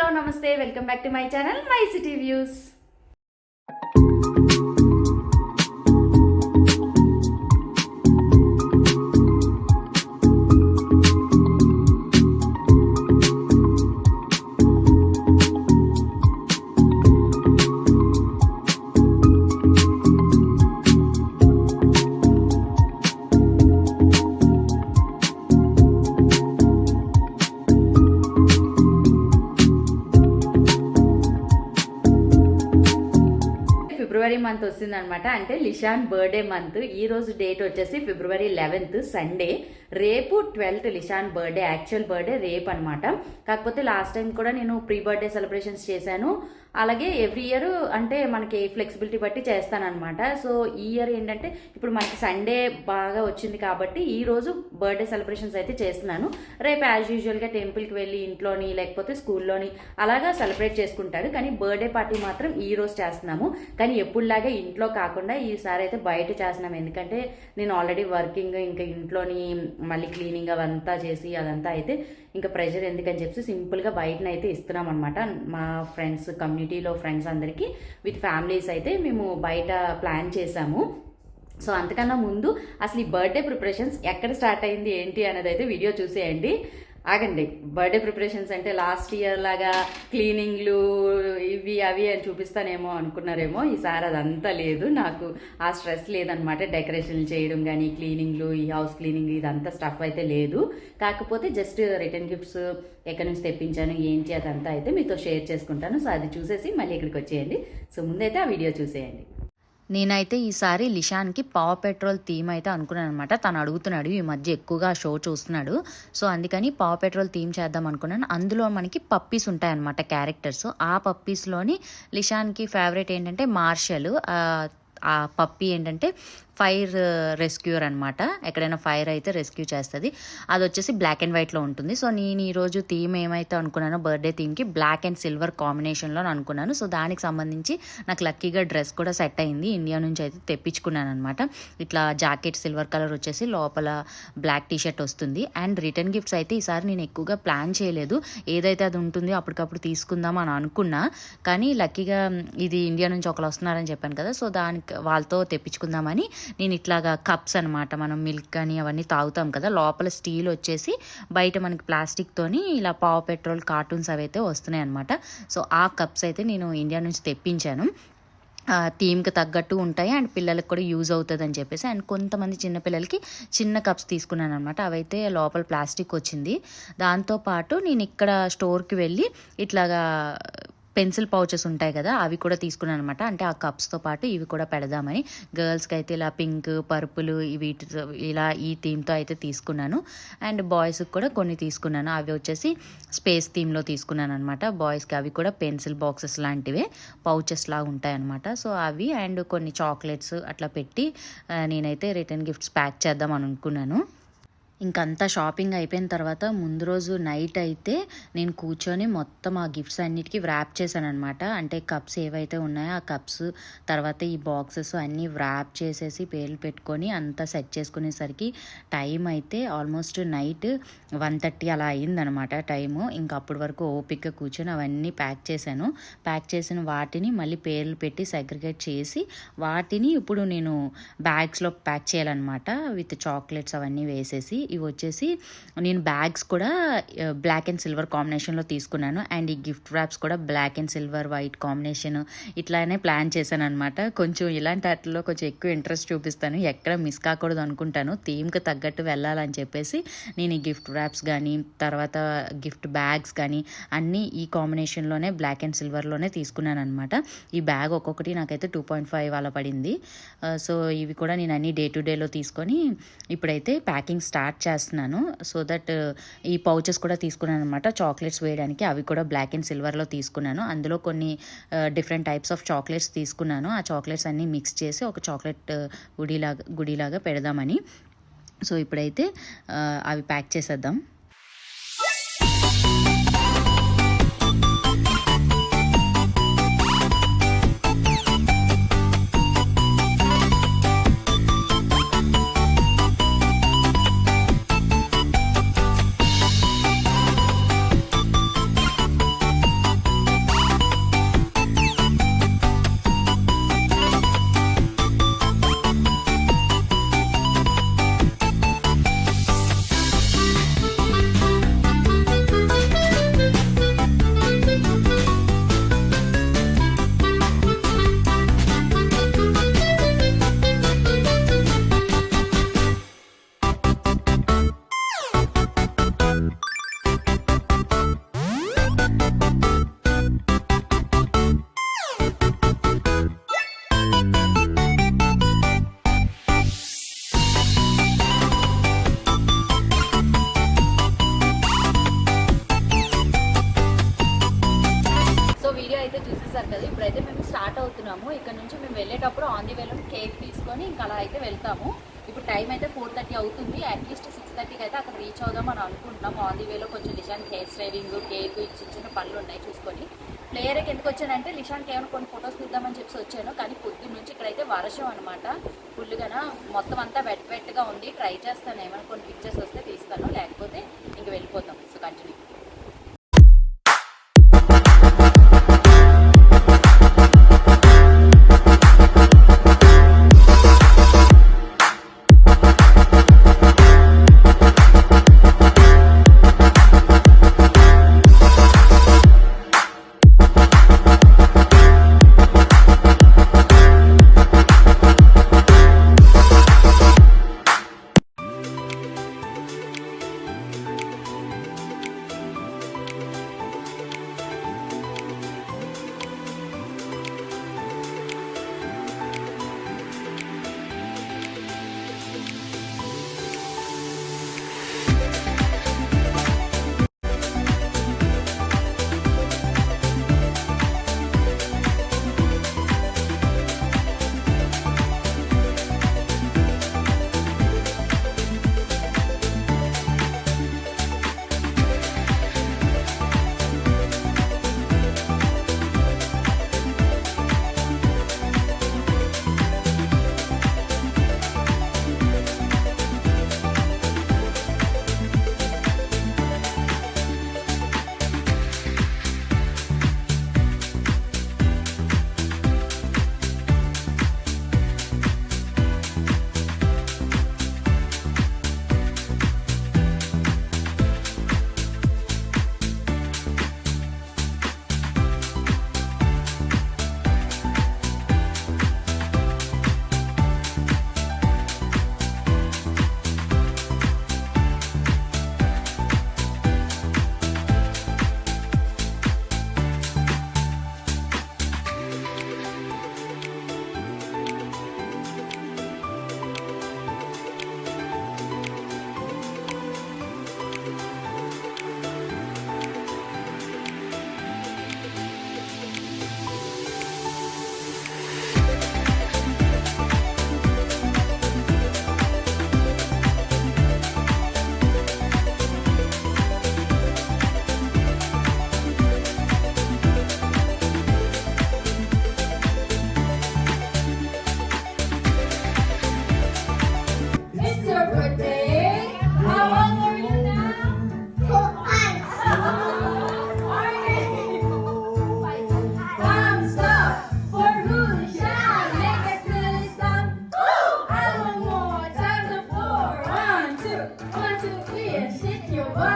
Hello నమస్తే welcome back to my channel my city views month వస్తుందన్నమాట. అంటే Lishan birthday month ఈ రోజు డేట్ వచ్చేసి ఫిబ్రవరి లెవెన్త్ సండే రేపు twelfth Lishan birthday actual birthday రేపు అనమాట కాకపోతే లాస్ట్ టైం కూడా నేను ప్రీ బర్త్డే సెలబ్రేషన్స్ చేశాను. అలాగే ఎవ్రీ ఇయర్ అంటే మనకి ఫ్లెక్సిబిలిటీ బట్టి చేస్తానమాట సో ఈ ఇయర్ ఏంటంటే ఇప్పుడు మనకి సండే బాగా వచ్చింది కాబట్టి ఈ రోజు బర్త్డే సెలబ్రేషన్స్ అయితే చేస్తున్నాను. రేపు యాజ్ యూజువల్గా టెంపుల్కి వెళ్ళి ఇంట్లోని లేకపోతే స్కూల్లోని అలాగా సెలబ్రేట్ చేసుకుంటారు. కానీ బర్త్డే పార్టీ మాత్రం ఈ రోజు చేస్తున్నాము. కానీ ఎప్పుడులాగా ఇంట్లో కాకుండా ఈసారి అయితే బయట చేస్తున్నాము ఎందుకంటే నేను ఆల్రెడీ వర్కింగ్ ఇంకా ఇంట్లోని మళ్ళీ క్లీనింగ్ అవంతా చేసి అదంతా అయితే ఇంకా ప్రెషర్ ఎందుకని చెప్పి సింపుల్గా బయటనైతే ఇస్తున్నాం అనమాట మా ఫ్రెండ్స్ కమ్యూనిటీలో ఫ్రెండ్స్ అందరికీ విత్ ఫ్యామిలీస్ అయితే మేము బయట ప్లాన్ చేసాము. సో అంతకన్నా ముందు అసలు ఈ బర్త్డే ప్రిపరేషన్స్ ఎక్కడ స్టార్ట్ అయింది ఏంటి అనేది అయితే వీడియో చూసేయండి. ఆగండి. బర్త్డే ప్రిపరేషన్స్ అంటే లాస్ట్ ఇయర్ లాగా క్లీనింగ్లు ఇవి అవి అని చూపిస్తానేమో అనుకున్నారేమో. ఈసారి అదంతా లేదు. నాకు ఆ స్ట్రెస్ లేదనమాట డెకరేషన్లు చేయడం కానీ క్లీనింగ్లు ఈ హౌస్ క్లీనింగ్ ఇదంతా స్టఫ్ అయితే లేదు. కాకపోతే జస్ట్ రిటర్న్ గిఫ్ట్స్ ఎక్కడి నుంచి తెప్పించాను ఏంటి అదంతా అయితే మీతో షేర్ చేసుకుంటాను. సో అది చూసేసి మళ్ళీ ఇక్కడికి వచ్చేయండి. సో ముందైతే ఆ వీడియో చూసేయండి. నేనైతే ఈసారి లిషాన్కి పవర్ పెట్రోల్ థీమ్ అయితే అనుకున్నాను అనమాట తను అడుగుతున్నాడు ఈ మధ్య ఎక్కువగా షో చూస్తున్నాడు. సో అందుకని పవర్ పెట్రోల్ థీమ్ చేద్దాం అనుకున్నాను. అందులో మనకి పప్పీస్ ఉంటాయన్నమాట క్యారెక్టర్స్. ఆ పప్పీస్లోని లిషాన్కి ఫేవరెట్ ఏంటంటే మార్షల్. ఆ పప్పీ ఏంటంటే ఫైర్ uh, రెస్క్యూర్ అనమాట ఎక్కడైనా ఫైర్ అయితే రెస్క్యూ చేస్తుంది. అది వచ్చేసి బ్లాక్ అండ్ వైట్లో ఉంటుంది. సో నేను ఈరోజు థీమ్ ఏమైతే అనుకున్నానో బర్త్డే థీమ్కి బ్లాక్ అండ్ సిల్వర్ కాంబినేషన్లో అనుకున్నాను. సో దానికి సంబంధించి నాకు లక్కీగా డ్రెస్ కూడా సెట్ అయింది. ఇండియా నుంచి అయితే తెప్పించుకున్నాను అనమాట ఇట్లా జాకెట్ సిల్వర్ కలర్ వచ్చేసి లోపల బ్లాక్ టీషర్ట్ వస్తుంది. అండ్ రిటర్న్ గిఫ్ట్స్ అయితే ఈసారి నేను ఎక్కువగా ప్లాన్ చేయలేదు. ఏదైతే అది ఉంటుందో అప్పటికప్పుడు తీసుకుందాం అని అనుకున్నా. కానీ లక్కీగా ఇది ఇండియా నుంచి ఒకరు వస్తున్నారని చెప్పాను కదా సో దానికి వాళ్ళతో తెప్పించుకుందామని నేను ఇట్లాగా కప్స్ అనమాట మనం మిల్క్ అని అవన్నీ తాగుతాం కదా లోపల స్టీల్ వచ్చేసి బయట మనకి ప్లాస్టిక్తోని ఇలా పావు పెట్రోల్ కార్టూన్స్ అవి అయితే వస్తున్నాయి అనమాట సో ఆ కప్స్ అయితే నేను ఇండియా నుంచి తెప్పించాను. థీమ్కి తగ్గట్టు ఉంటాయి అండ్ పిల్లలకు కూడా యూజ్ అవుతుంది అని చెప్పేసి అండ్ కొంతమంది చిన్నపిల్లలకి చిన్న కప్స్ తీసుకున్నాను అనమాట అవైతే లోపల ప్లాస్టిక్ వచ్చింది. దాంతోపాటు నేను ఇక్కడ స్టోర్కి వెళ్ళి ఇట్లాగా పెన్సిల్ పౌచెస్ ఉంటాయి కదా అవి కూడా తీసుకున్నాను అనమాట అంటే ఆ కప్స్తో పాటు ఇవి కూడా పెడదామని. గర్ల్స్కి అయితే ఇలా పింక్ పర్పుల్ వీటితో ఇలా ఈ థీమ్తో అయితే తీసుకున్నాను. అండ్ బాయ్స్కి కూడా కొన్ని తీసుకున్నాను. అవి వచ్చేసి స్పేస్ థీమ్లో తీసుకున్నాను అనమాట బాయ్స్కి అవి కూడా పెన్సిల్ బాక్సెస్ లాంటివే పౌచెస్ లాగా ఉంటాయన్నమాట. సో అవి అండ్ కొన్ని చాక్లెట్స్ అట్లా పెట్టి నేనైతే రిటర్న్ గిఫ్ట్స్ ప్యాక్ చేద్దాం అనుకున్నాను. ఇంకంతా షాపింగ్ అయిపోయిన తర్వాత ముందు రోజు నైట్ అయితే నేను కూర్చొని మొత్తం ఆ గిఫ్ట్స్ అన్నిటికీ వ్రాప్ చేశాను అనమాట అంటే కప్స్ ఏవైతే ఉన్నాయో ఆ కప్స్ తర్వాత ఈ బాక్సెస్ అన్నీ వ్రాప్ చేసేసి పేర్లు పెట్టుకొని అంతా సెట్ చేసుకునేసరికి టైం అయితే ఆల్మోస్ట్ నైట్ వన్ థర్టీ అలా అయిందనమాట టైము. ఇంకా అప్పటి వరకు ఓపిక్గా కూర్చొని అవన్నీ ప్యాక్ చేశాను. ప్యాక్ చేసిన వాటిని మళ్ళీ పేర్లు పెట్టి సెగ్రిగేట్ చేసి వాటిని ఇప్పుడు నేను బ్యాగ్స్లో ప్యాక్ చేయాలన్నమాట. విత్ చాక్లెట్స్ అవన్నీ వేసేసి ఇవి వచ్చేసి నేను బ్యాగ్స్ కూడా బ్లాక్ అండ్ సిల్వర్ కాంబినేషన్లో తీసుకున్నాను. అండ్ ఈ గిఫ్ట్ ర్యాప్స్ కూడా black and silver white combination ఇట్లానే ప్లాన్ చేశాను అనమాట కొంచెం ఇలాంటి వాటిలో కొంచెం ఎక్కువ ఇంట్రెస్ట్ చూపిస్తాను. ఎక్కడ మిస్ కాకూడదు అనుకుంటాను. థీమ్కి తగ్గట్టు వెళ్ళాలని చెప్పేసి నేను ఈ గిఫ్ట్ ర్యాప్స్ కానీ తర్వాత గిఫ్ట్ బ్యాగ్స్ కానీ అన్నీ ఈ కాంబినేషన్లోనే బ్లాక్ అండ్ సిల్వర్లోనే తీసుకున్నాను అనమాట ఈ బ్యాగ్ ఒక్కొక్కటి నాకైతే టూ పాయింట్ ఫైవ్ అలా పడింది. సో ఇవి కూడా నేను అన్ని డే టు డేలో తీసుకొని ఇప్పుడైతే ప్యాకింగ్ స్టార్ట్ చేస్తున్నాను. సో దట్ ఈ పౌచెస్ కూడా తీసుకున్నాను అనమాట చాక్లెట్స్ వేయడానికి అవి కూడా బ్లాక్ అండ్ సిల్వర్లో తీసుకున్నాను. అందులో కొన్ని డిఫరెంట్ టైప్స్ ఆఫ్ చాక్లెట్స్ తీసుకున్నాను. ఆ చాక్లెట్స్ అన్నీ మిక్స్ చేసి ఒక చాక్లెట్ గుడిలాగా గుడిలాగా పెడదామని. సో ఇప్పుడైతే అవి ప్యాక్ చేసేద్దాం. హెయిర్ స్టైలింగ్ కేక్ ఇచ్చి చిన్న పనులు ఉన్నాయి చూసుకొని. ప్లేయర్కి ఎందుకు వచ్చానంటే లిషాన్ ఏమైనా కొన్ని ఫొటోస్ తీద్దామని చెప్పి వచ్చాను. కానీ పొద్దున్న నుంచి ఇక్కడైతే వర్షం అనమాట ఫుల్గాన మొత్తం అంతా వెట్ వెట్గా ఉంది. ట్రై చేస్తాను. ఏమైనా కొన్ని పిక్చర్స్ వస్తే తీస్తాను. లేకపోతే ఇంక వెళ్ళిపోతాం. So continue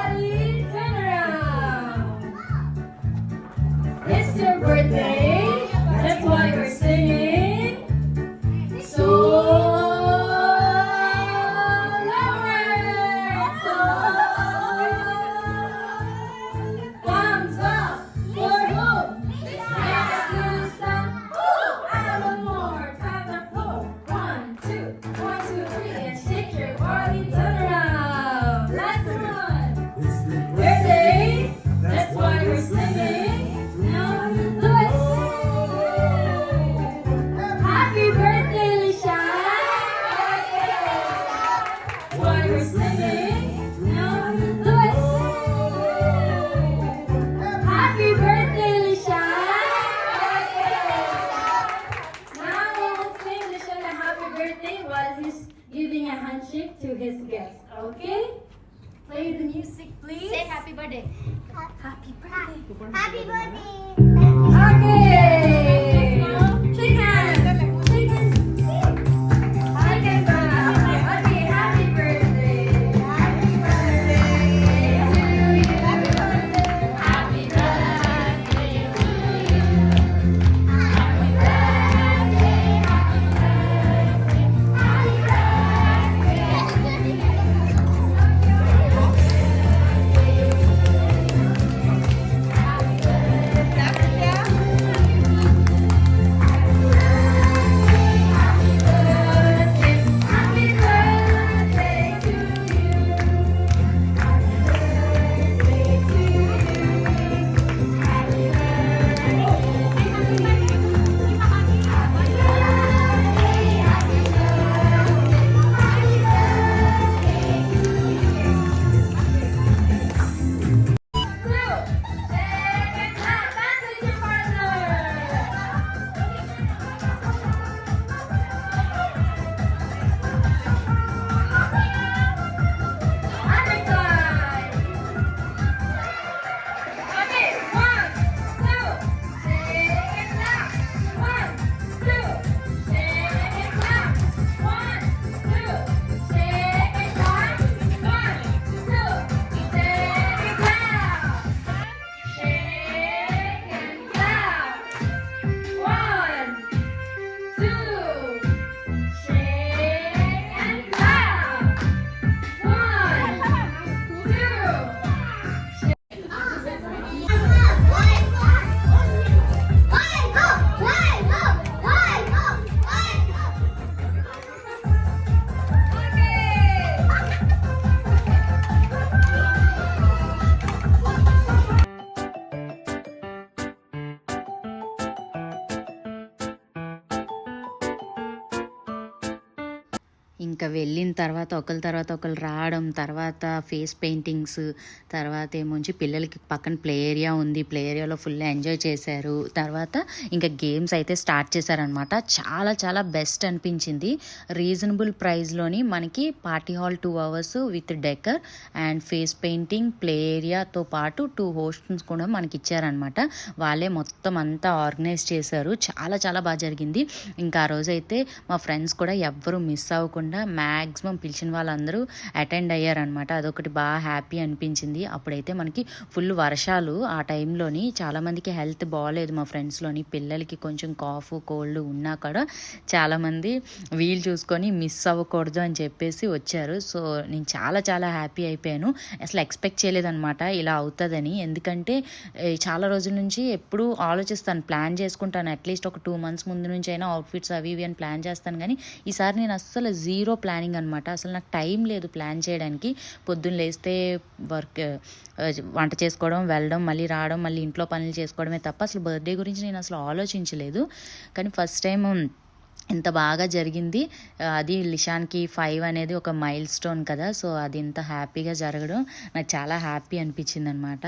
everybody. ఇంకా వెళ్ళిన తర్వాత ఒకరి తర్వాత ఒకరు రావడం తర్వాత ఫేస్ పెయింటింగ్స్ తర్వాత ఏముంచి పిల్లలకి పక్కన ప్లే ఏరియా ఉంది. ప్లే ఏరియాలో ఫుల్ ఎంజాయ్ చేశారు. తర్వాత ఇంకా గేమ్స్ అయితే స్టార్ట్ చేశారనమాట చాలా చాలా బెస్ట్ అనిపించింది. రీజనబుల్ ప్రైస్లోని మనకి party hall two hours with decor and face painting play ఏరియాతో పాటు టూ హోస్ట్స్ కూడా మనకి ఇచ్చారనమాట వాళ్ళే మొత్తం అంతా ఆర్గనైజ్ చేశారు. చాలా చాలా బాగా జరిగింది. ఇంకా ఆ రోజైతే మా ఫ్రెండ్స్ కూడా ఎవ్వరూ మిస్ అవ్వకుండా మ్యాక్సిమం పిలిచిన వాళ్ళందరూ అటెండ్ అయ్యారనమాట అదొకటి బాగా హ్యాపీ అనిపించింది. అప్పుడైతే మనకి ఫుల్ వర్షాలు ఆ టైంలోని చాలామందికి హెల్త్ బాగాలేదు మా ఫ్రెండ్స్లోని. పిల్లలకి కొంచెం కాఫ్ కోల్డ్ ఉన్నా కూడా చాలామంది వీలు చూసుకొని మిస్ అవ్వకూడదు అని చెప్పేసి వచ్చారు. సో నేను చాలా చాలా హ్యాపీ అయిపోయాను. అసలు ఎక్స్పెక్ట్ చేయలేదనమాట ఇలా అవుతుందని. ఎందుకంటే చాలా రోజుల నుంచి ఎప్పుడూ ఆలోచిస్తాను ప్లాన్ చేసుకుంటాను. అట్లీస్ట్ ఒక టూ మంత్స్ ముందు నుంచి అయినా అవుట్ఫిట్స్ అవి ఇవి అని ప్లాన్ చేస్తాను. కానీ ఈసారి నేను అస్సలు జీరో ప్లానింగ్ అనమాట అసలు నాకు టైం లేదు ప్లాన్ చేయడానికి. పొద్దున్న లేస్తే వర్క్ వంట చేసుకోవడం వెళ్ళడం మళ్ళీ రావడం మళ్ళీ ఇంట్లో పనులు చేసుకోవడమే తప్ప అసలు బర్త్డే గురించి నేను అసలు ఆలోచించలేదు. కానీ ఫస్ట్ టైం ఇంత బాగా జరిగింది. అది లిషాన్కి ఫైవ్ అనేది ఒక మైల్ స్టోన్ కదా సో అది ఇంత హ్యాపీగా జరగడం నాకు చాలా హ్యాపీ అనిపించింది అనమాట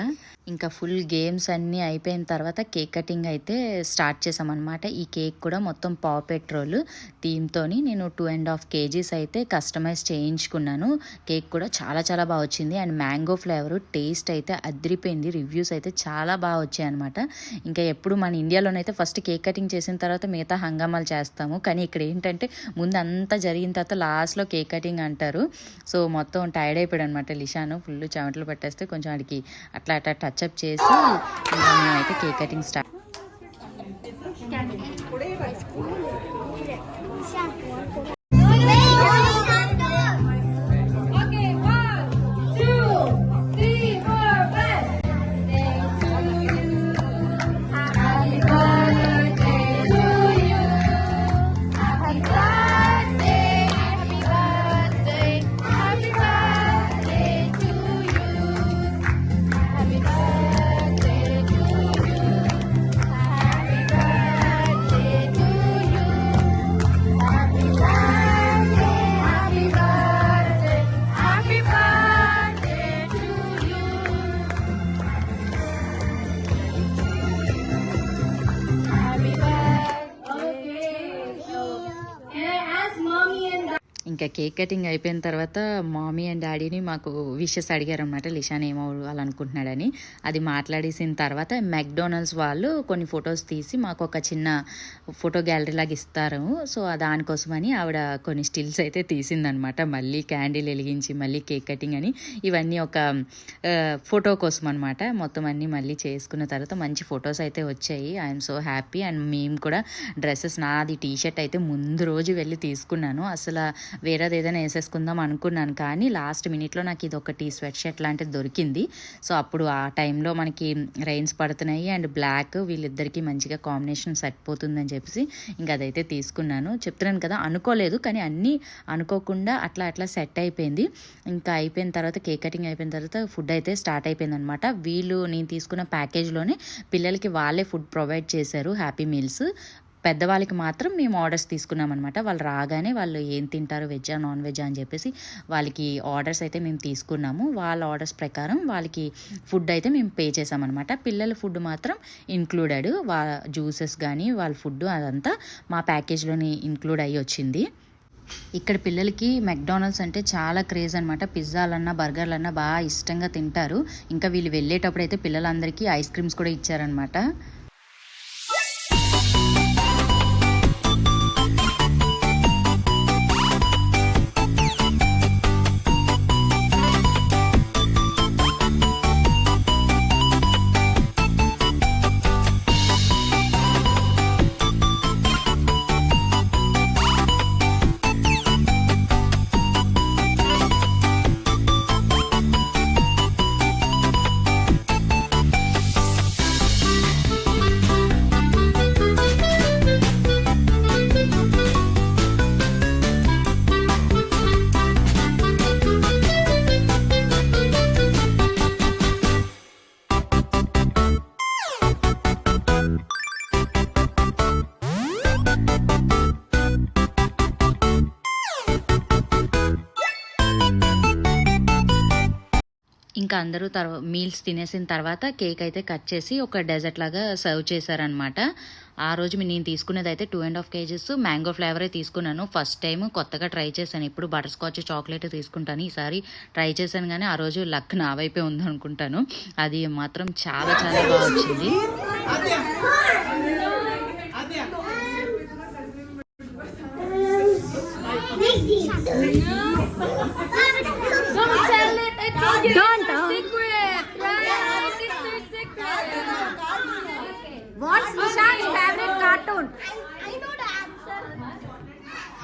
ఇంకా ఫుల్ గేమ్స్ అన్నీ అయిపోయిన తర్వాత కేక్ కటింగ్ అయితే స్టార్ట్ చేసామన్నమాట ఈ కేక్ కూడా మొత్తం పా పెట్రోల్ థీమ్తోని నేను టూ అండ్ హాఫ్ కేజీస్ అయితే కస్టమైజ్ చేయించుకున్నాను. కేక్ కూడా చాలా చాలా బాగా వచ్చింది. అండ్ మ్యాంగో ఫ్లేవర్ టేస్ట్ అయితే అదిరిపోయింది. రివ్యూస్ అయితే చాలా బాగా వచ్చాయి అనమాట ఇంకా ఎప్పుడు మన ఇండియాలోనైతే ఫస్ట్ కేక్ కటింగ్ చేసిన తర్వాత మిగతా హంగామాలు చేస్తాము. కానీ ఇక్కడ ఏంటంటే ముందు అంతా జరిగిన తర్వాత లాస్ట్లో కేక్ కటింగ్ అంటారు. సో మొత్తం టైర్డ్ అయిపోయాడు అనమాట లిషాను. ఫుల్ చెమటలు పెట్టేస్తే కొంచెం వాడికి అట్లా అట్లా టచ్అప్ చేసి మేమైతే కేక్ కటింగ్ స్టార్ట్ టికెటింగ్ కేక్ కటింగ్ అయిపోయిన తర్వాత మామీ అండ్ డాడీని మాకు విషెస్ అడిగారనమాట లిషాన్ ఏమవ్వాలనుకుంటున్నాడని? అది మాట్లాడేసిన తర్వాత మెక్డొనాల్డ్స్ వాళ్ళు కొన్ని ఫొటోస్ తీసి మాకు ఒక చిన్న ఫోటో గ్యాలరీ లాగా ఇస్తారు. సో దానికోసమని ఆవిడ కొన్ని స్టిల్స్ అయితే తీసిందనమాట మళ్ళీ క్యాండిల్ వెలిగించి మళ్ళీ కేక్ కటింగ్ అని ఇవన్నీ ఒక ఫోటో కోసం అనమాట మొత్తం అన్నీ మళ్ళీ చేసుకున్న తర్వాత మంచి ఫొటోస్ అయితే వచ్చాయి. ఐఎమ్ సో హ్యాపీ అండ్ మేము కూడా డ్రెస్సెస్ నాది టీ షర్ట్ అయితే ముందు రోజు వెళ్ళి తీసుకున్నాను. అసలు వేరేదేదో ఏదైనా వేసేసుకుందాం అనుకున్నాను. కానీ లాస్ట్ మినిట్లో నాకు ఇది ఒకటి స్వెట్ షర్ట్ లాంటిది దొరికింది. సో అప్పుడు ఆ టైంలో మనకి రైన్స్ పడుతున్నాయి అండ్ బ్లాక్ వీళ్ళిద్దరికీ మంచిగా కాంబినేషన్ సరిపోతుందని చెప్పేసి ఇంకా అదైతే తీసుకున్నాను. చెప్తున్నాను కదా అనుకోలేదు. కానీ అన్నీ అనుకోకుండా అట్లా అట్లా సెట్ అయిపోయింది. ఇంకా అయిపోయిన తర్వాత కేక్ కటింగ్ అయిపోయిన తర్వాత ఫుడ్ అయితే స్టార్ట్ అయిపోయింది అనమాట వీళ్ళు నేను తీసుకున్న ప్యాకేజ్లోనే పిల్లలకి వాళ్ళే ఫుడ్ ప్రొవైడ్ చేశారు హ్యాపీ మీల్స్. పెద్దవాళ్ళకి మాత్రం మేము ఆర్డర్స్ తీసుకున్నామన్నమాట. వాళ్ళు రాగానే వాళ్ళు ఏం తింటారు వెజ్జా నాన్ వెజ్జా అని చెప్పేసి వాళ్ళకి ఆర్డర్స్ అయితే మేము తీసుకున్నాము. వాళ్ళ ఆర్డర్స్ ప్రకారం వాళ్ళకి ఫుడ్ అయితే మేము పే చేసామన్నమాట పిల్లల ఫుడ్ మాత్రం ఇంక్లూడెడ్ వా జ్యూసెస్ కానీ వాళ్ళ ఫుడ్ అదంతా మా ప్యాకేజ్లోని ఇంక్లూడ్ అయ్యి వచ్చింది. ఇక్కడ పిల్లలకి మెక్డానల్డ్స్ అంటే చాలా క్రేజ్ అనమాట పిజ్జాలన్నా బర్గర్లన్నా బాగా ఇష్టంగా తింటారు. ఇంకా వీళ్ళు వెళ్ళేటప్పుడు అయితే పిల్లలందరికీ ఐస్ క్రీమ్స్ కూడా ఇచ్చారనమాట ఇంకా అందరూ తర్వా మీల్స్ తినేసిన తర్వాత కేక్ అయితే కట్ చేసి ఒక డెజర్ట్ లాగా సర్వ్ చేశారనమాట ఆ రోజు నేను తీసుకునేది అయితే two and half kgs mango ఫ్లేవరే తీసుకున్నాను. ఫస్ట్ టైం కొత్తగా ట్రై చేశాను. ఇప్పుడు బటర్ స్కాచ్ చాక్లెట్ తీసుకుంటాను. ఈసారి ట్రై చేశాను కానీ ఆ రోజు లక్ నా వైపే ఉంది అనుకుంటాను అది మాత్రం చాలా చాలా బాగా వచ్చింది. Don't Don't, it's secret, right? It's our secret. What's Nishan's favorite cartoon? I know the answer.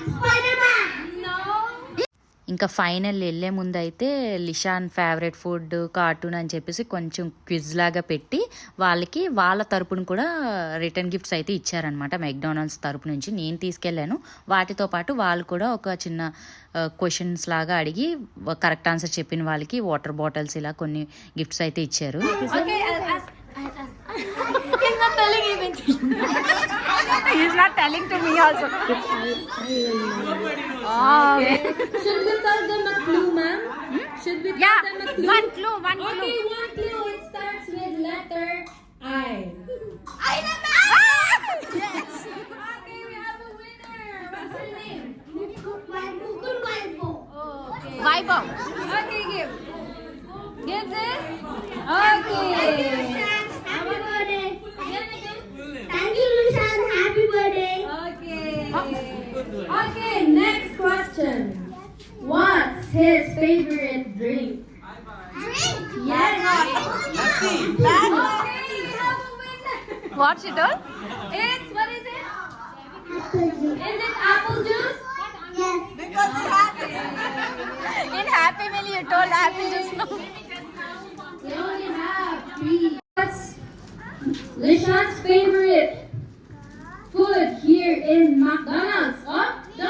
Spider-Man. No. ఇంకా ఫైనల్ వెళ్ళే ముందు అయితే లిషాన్ ఫేవరెట్ ఫుడ్ కార్టూన్ అని చెప్పేసి కొంచెం క్విజ్ లాగా పెట్టి వాళ్ళకి వాళ్ళ తరపున కూడా రిటర్న్ గిఫ్ట్స్ అయితే ఇచ్చారనమాట మెక్డానల్డ్స్ తరపు నుంచి. నేను తీసుకెళ్ళాను. వాటితో పాటు వాళ్ళు కూడా ఒక చిన్న క్వశ్చన్స్ లాగా అడిగి కరెక్ట్ ఆన్సర్ చెప్పిన వాళ్ళకి వాటర్ బాటిల్స్ ఇలా కొన్ని గిఫ్ట్స్ అయితే ఇచ్చారు. He's not telling to you. He's not telling to me also. Should we tell them a clue, ma'am? Should we tell Yeah, them a clue? one clue, one clue. Okay, one clue. It starts with letter I. I ah! Yes. Okay, we have a winner. What's her name? Okay. Vaibhav. Okay, give. Give this. Okay. Happy birthday. Thank you, Lushan. Happy birthday. Okay. Oh. Okay, next question. What's his favorite drink? Drink? Yes. Okay, we have a winner. What's it all? It's what is it? Is it apple juice? Yes. Because happy. In Happy Meal, you told Happy just now. We only have three. What's Lishan's favorite food here in McDonald's? What? Don't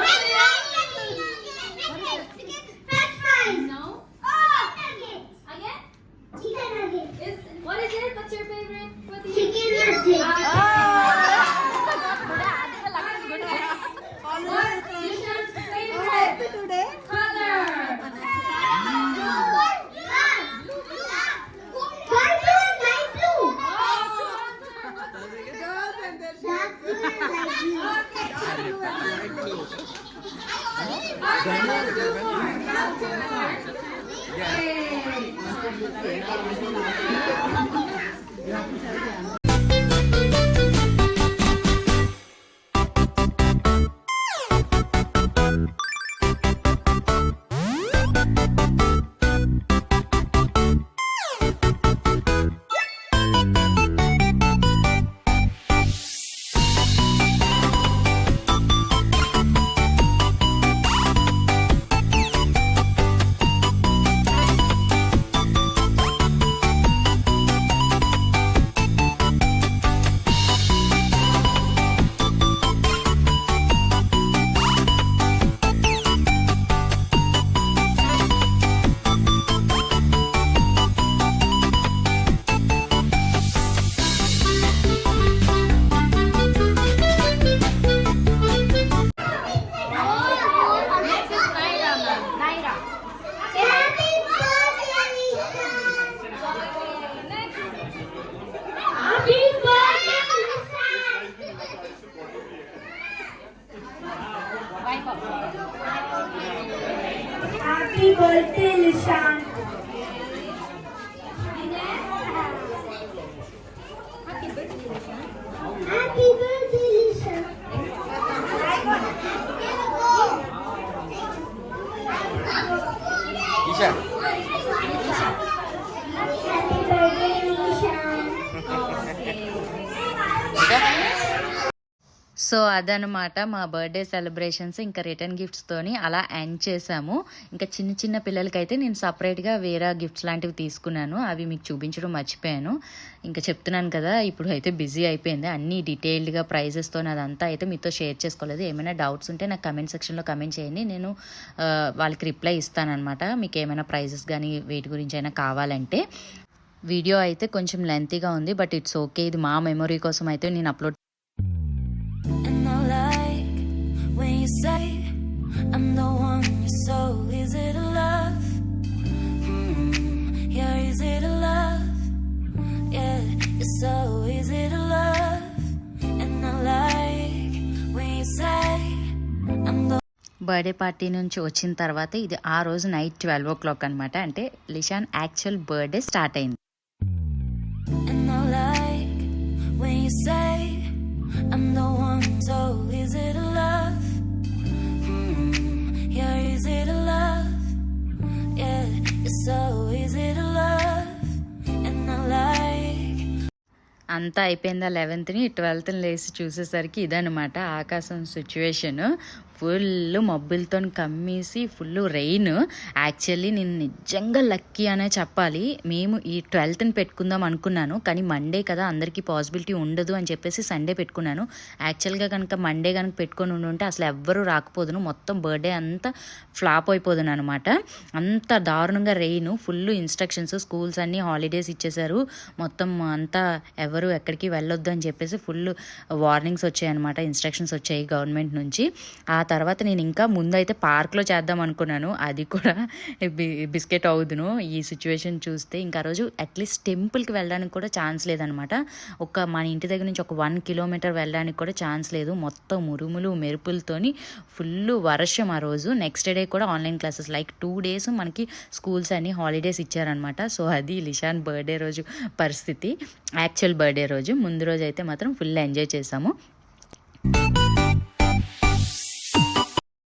అదనమాట మా birthday celebrations ఇంకా return గిఫ్ట్స్తోని అలా end చేశాము ఇంకా చిన్న చిన్న పిల్లలకైతే నేను సపరేట్గా వేరే గిఫ్ట్స్ లాంటివి తీసుకున్నాను. అవి మీకు చూపించడం మర్చిపోయాను. ఇంకా చెప్తున్నాను కదా ఇప్పుడు అయితే బిజీ అయిపోయింది. అన్ని డీటెయిల్డ్గా ప్రైజెస్తో అదంతా అయితే మీతో షేర్ చేసుకోలేదు. ఏమైనా డౌట్స్ ఉంటే నాకు కమెంట్ సెక్షన్లో కమెంట్ చేయండి. నేను వాళ్ళకి రిప్లై ఇస్తానమాట మీకు ఏమైనా ప్రైజెస్ కానీ వీటి గురించి అయినా కావాలంటే. వీడియో అయితే కొంచెం లెంతీగా ఉంది బట్ ఇట్స్ ఓకే ఇది మా మెమొరీ కోసం అయితే నేను upload you say I'm the one you're so easy to love. Hmm, yeah, easy to love. Yeah, it's so easy to love. And I like when you say, I'm the birthday party నుంచి వచ్చిన తర్వాత ఇది ఆ రోజు night twelve ఓ clock అనమాట అంటే Lishan actual birthday start అయింది you I'm the one so easy to love. Hmm, you're easy to love. Yeah, you're so easy to love. And I like అంతా అయిపోయిందా లెవెన్త్ని ట్వెల్త్ని లేచి చూసేసరికి ఇదనమాట ఆకాశం సిచ్యువేషన్ ఫుల్ మబ్బులతో కమ్మేసి ఫుల్ రెయిన్. యాక్చువల్లీ నేను నిజంగా లక్కీ అనే చెప్పాలి. మేము ఈ ట్వెల్త్ని పెట్టుకుందాం అనుకున్నాను. కానీ మండే కదా అందరికీ పాసిబిలిటీ ఉండదు అని చెప్పేసి సండే పెట్టుకున్నాను. యాక్చువల్గా కనుక మండే కనుక పెట్టుకొని ఉంటే అసలు ఎవ్వరూ రాకపోదును. మొత్తం బర్త్డే అంతా ఫ్లాప్ అయిపోదును అనమాట అంత దారుణంగా రెయిన్ ఫుల్ ఇన్స్ట్రక్షన్స్ స్కూల్స్ అన్నీ హాలిడేస్ ఇచ్చేశారు. మొత్తం అంతా ఎవరు ఎక్కడికి వెళ్ళొద్దు అని చెప్పేసి ఫుల్ వార్నింగ్స్ వచ్చాయన్నమాట. ఇన్స్ట్రక్షన్స్ వచ్చాయి గవర్నమెంట్ నుంచి. ఆ తర్వాత నేను ఇంకా ముందైతే పార్క్లో చేద్దాం అనుకున్నాను. అది కూడా బి బిస్కెట్ అవుదును. ఈ సిచ్యువేషన్ చూస్తే ఇంకా ఆ రోజు అట్లీస్ట్ టెంపుల్కి వెళ్ళడానికి కూడా ఛాన్స్ లేదనమాట. ఒక మన ఇంటి దగ్గర నుంచి ఒక వన్ కిలోమీటర్ వెళ్ళడానికి కూడా ఛాన్స్ లేదు. మొత్తం ఉరుములు మెరుపులతోని ఫుల్ వర్షం ఆ రోజు. నెక్స్ట్ డే కూడా online classes. Like two days మనకి స్కూల్స్ అన్ని హాలిడేస్ ఇచ్చారనమాట. సో అది లిషాన్ బర్త్డే రోజు పరిస్థితి. యాక్చువల్ బర్త్డే రోజు. ముందు రోజు అయితే మాత్రం ఫుల్ ఎంజాయ్ చేసాము.